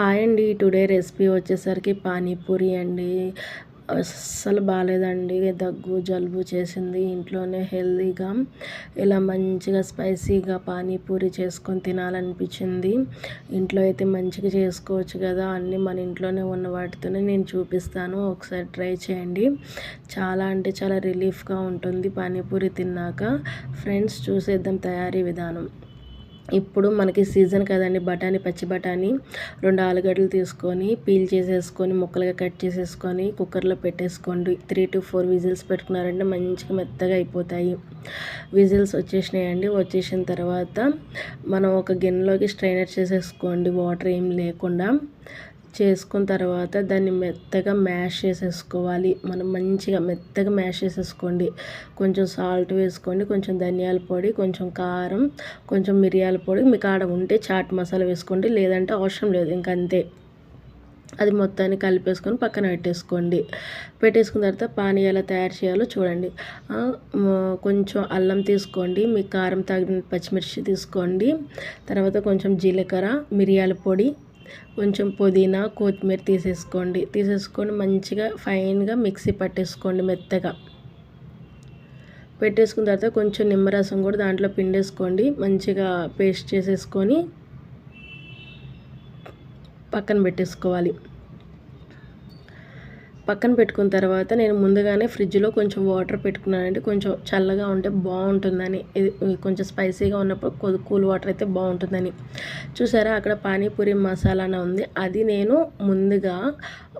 Hi అండి. Today recipe వచ్చేసరికి పానీపూరి అండి. అస్సలు బాగాలేదండి దగ్గు జలుబు చేసింది. ఇంట్లోనే హెల్తీగా ఇలా మంచిగా స్పైసీగా పానీపూరి చేసుకొని తినాలనిపించింది. ఇంట్లో అయితే మంచిగా చేసుకోవచ్చు కదా. అన్నీ మన ఇంట్లోనే ఉన్న వాటితోనే నేను చూపిస్తాను. ఒకసారి ట్రై చేయండి. చాలా అంటే చాలా రిలీఫ్గా ఉంటుంది పానీపూరి తిన్నాక. ఫ్రెండ్స్ చూసేద్దాం తయారీ విధానం. ఇప్పుడు మనకి సీజన్ కదండి. బఠానీ పచ్చి బఠానీ రెండు ఆలుగడ్డలు తీసుకొని పీల్ చేసేసుకొని ముక్కలుగా కట్ చేసేసుకొని కుక్కర్లో పెట్టేసుకోండి. త్రీ టు ఫోర్ విజిల్స్ పెట్టుకున్నారంటే మంచిగా మెత్తగా అయిపోతాయి. విజిల్స్ వచ్చేసినాయండి. వచ్చేసిన తర్వాత మనం ఒక గిన్నెలోకి స్ట్రైనర్ చేసేసుకోండి. వాటర్ ఏం లేకుండా చేసుకున్న తర్వాత దాన్ని మెత్తగా మ్యాష్ చేసేసుకోవాలి. మనం మంచిగా మెత్తగా మ్యాష్ చేసేసుకోండి. కొంచెం సాల్ట్ వేసుకోండి కొంచెం ధనియాల పొడి కొంచెం కారం కొంచెం మిరియాల పొడి. మీకు ఆడ ఉంటే చాట్ మసాలా వేసుకోండి లేదంటే అవసరం లేదు ఇంకంతే అది మొత్తాన్ని కలిపేసుకొని పక్కన పెట్టేసుకోండి. పెట్టేసుకున్న తర్వాత పానీ ఎలా తయారు చేయాలో చూడండి. కొంచెం అల్లం తీసుకోండి మీ కారం తగిన పచ్చిమిర్చి తీసుకోండి. తర్వాత కొంచెం జీలకర్ర మిరియాల పొడి కొంచెం పుదీనా కొత్తిమీర తీసేసుకోండి. తీసేసుకొని మంచిగా ఫైన్గా మిక్సీ పట్టేసుకోండి మెత్తగా. పెట్టేసుకున్న తర్వాత కొంచెం నిమ్మరసం కూడా దాంట్లో పిండేసుకోండి. మంచిగా పేస్ట్ చేసేసుకొని పక్కన పెట్టేసుకోవాలి. పక్కన పెట్టుకున్న తర్వాత నేను ముందుగానే ఫ్రిడ్జ్లో కొంచెం వాటర్ పెట్టుకున్నానంటే కొంచెం చల్లగా ఉంటే బాగుంటుందని. ఇది కొంచెం స్పైసీగా ఉన్నప్పుడు కూల్ వాటర్ అయితే బాగుంటుందని. చూసారా? అక్కడ పానీపూరి మసాలా ఉంది. అది నేను ముందుగా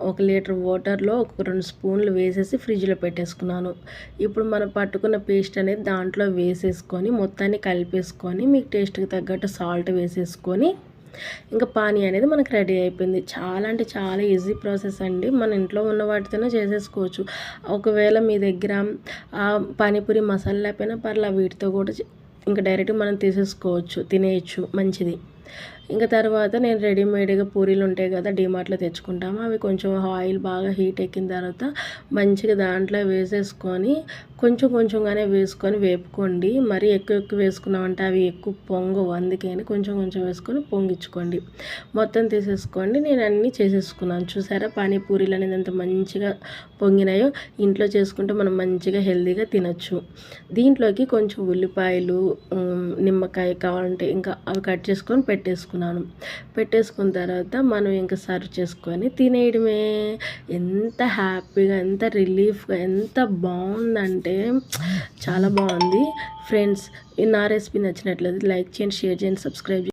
ఒక లీటర్ వాటర్లో ఒక రెండు స్పూన్లు వేసేసి ఫ్రిడ్జ్లో పెట్టేసుకున్నాను. ఇప్పుడు మనం పట్టుకున్న పేస్ట్ అనేది దాంట్లో వేసేసుకొని మొత్తాన్ని కలిపేసుకొని మీకు టేస్ట్కి తగ్గట్టు సాల్ట్ వేసేసుకొని ఇంకా పానీ అనేది మనకు రెడీ అయిపోయింది. చాలా అంటే చాలా ఈజీ ప్రాసెస్ అండి. మన ఇంట్లో ఉన్న వాటితోనే చేసేసుకోవచ్చు. ఒకవేళ మీ దగ్గర పానీపూరి మసాలా లేకపోయినా పర్లా వీటితో కూడా ఇంకా డైరెక్ట్ మనం తీసేసుకోవచ్చు. తినేయచ్చు. మంచిది. ఇంకా తర్వాత నేను రెడీమేడ్గా పూరీలు ఉంటాయి కదా డిమార్ట్లో తెచ్చుకుంటాము. అవి కొంచెం ఆయిల్ బాగా హీట్ ఎక్కిన తర్వాత మంచిగా దాంట్లో వేసేసుకొని కొంచెం కొంచెంగానే వేసుకొని వేపుకోండి. మరి ఎక్కువ ఎక్కువ వేసుకున్నామంటే అవి ఎక్కువ పొంగవు. అందుకని కొంచెం కొంచెం వేసుకొని పొంగించుకోండి. మొత్తం తీసేసుకోండి. నేను అన్నీ చేసేసుకున్నాను. చూసారా? పానీపూరీలు అనేది ఎంత మంచిగా పొంగినాయో. ఇంట్లో చేసుకుంటే మనం మంచిగా హెల్తీగా తినచ్చు. దీంట్లోకి కొంచెం ఉల్లిపాయలు నిమ్మకాయ కావాలంటే ఇంకా అవి కట్ చేసుకొని పెట్టేసుకున్నాను పెట్టేసుకున్న తర్వాత మనం ఇంకా సర్వ్ చేసుకొని తినేయడమే. ఎంత హ్యాపీగా ఎంత రిలీఫ్గా ఎంత బాగుందంటే చాలా బాగుంది. ఫ్రెండ్స్ నా రెసిపీ నచ్చినట్లయితే లైక్ చేయండి షేర్ చేయండి సబ్స్క్రైబ్